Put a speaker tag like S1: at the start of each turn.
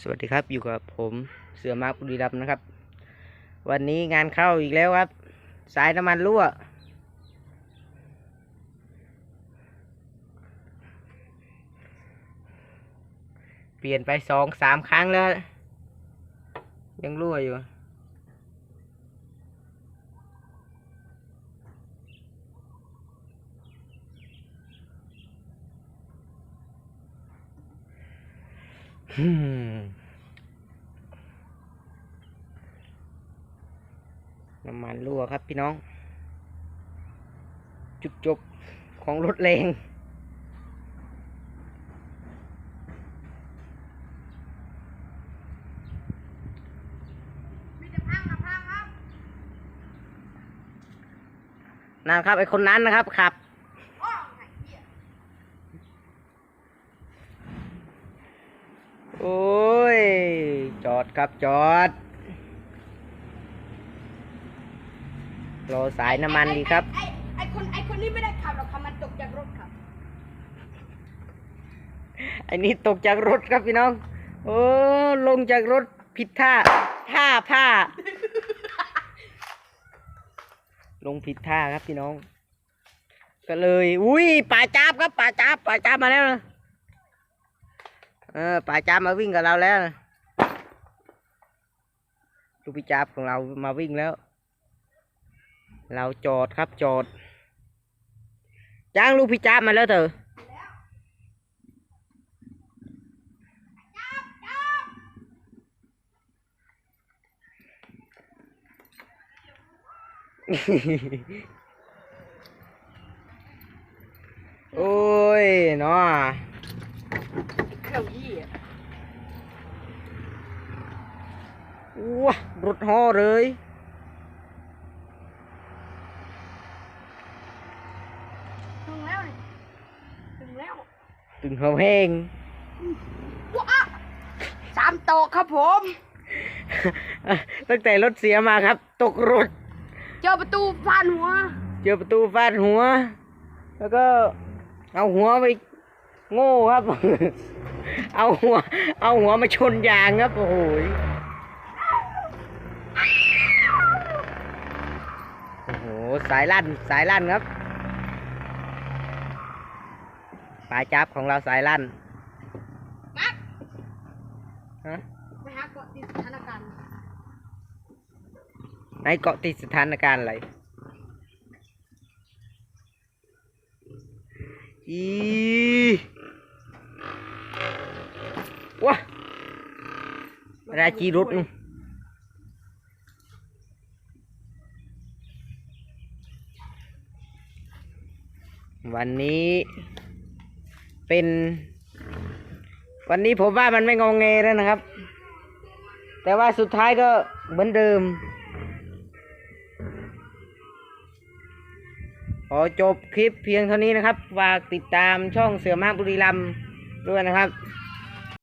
S1: สวัสดีครับอยู่กับผมเสือมาร์คบุรีรัมนะครับ วันนี้งานเข้าอีกแล้วครับ สายน้ำมันรั่ว เปลี่ยนไปสองสามครั้งแล้ว ยังรั่วอยู่ น้ำมันรั่วครับพี่น้อง จุกจกของรถแรงนั่นครับไอคนนั้นนะครับขับ
S2: อ้อไอ้เหี้ย
S1: โอ้ย จอ ดครับจอดรอสายน้ำมันดีครับ
S2: ไอ้ไอ้ไอ้คนไอ้คนนี้ไม่ได้ขับหรอกครับมันตกจากรถครับ
S1: ไอ้นี่ตกจากรถครับพี่น้อง โอ้ลงจากรถผิดท่า ท่าผ้า ลงผิดท่าครับพี่น้อง ก็เลย อุ้ยป่าจับครับป่าจับป่าจับมาแล้วนะเออป่าจับมาวิ่งกับเราแล้วนะ ลูกพี่จับของเรามาวิ่งแล้ว เราจอดครับจอด จ้างลูกพี่จับมาแล้วเถอะโอ้ยเนาะ
S2: เขายี่ะ
S1: ว้ารถห่อเลย
S2: ถึงแล้วนี่ถึงแล้ว
S1: ตึงเขาแห้ง
S2: ว้าสามโตะครับผม
S1: ตั้งแต่รถเสียมาครับ ตกรถ
S2: เจอประตูฟานหัว
S1: เจอประตูฟาดหัว แล้วก็เอาหัวไปโง่ครับ เอาหัว เอาหัวมาชนยางครับ โอ้โหยโอ้โห สายลั่นสายลั่นครับปลายจับของเราสายลั่น
S2: มัก
S1: ฮะ
S2: ไปหาเกาะติดสถานการณ์
S1: ในเกาะติดสถานการณ์อะไรอีว้าราจีรุดนี่ วันนี้เป็น วันนี้ผมว่ามันไม่งองเงแล้วนะครับ แต่ว่าสุดท้ายก็เหมือนเดิม ขอจบคลิปเพียงเท่านี้นะครับฝากติดตามช่องเสือมากบุรีรัมด้วยนะครับ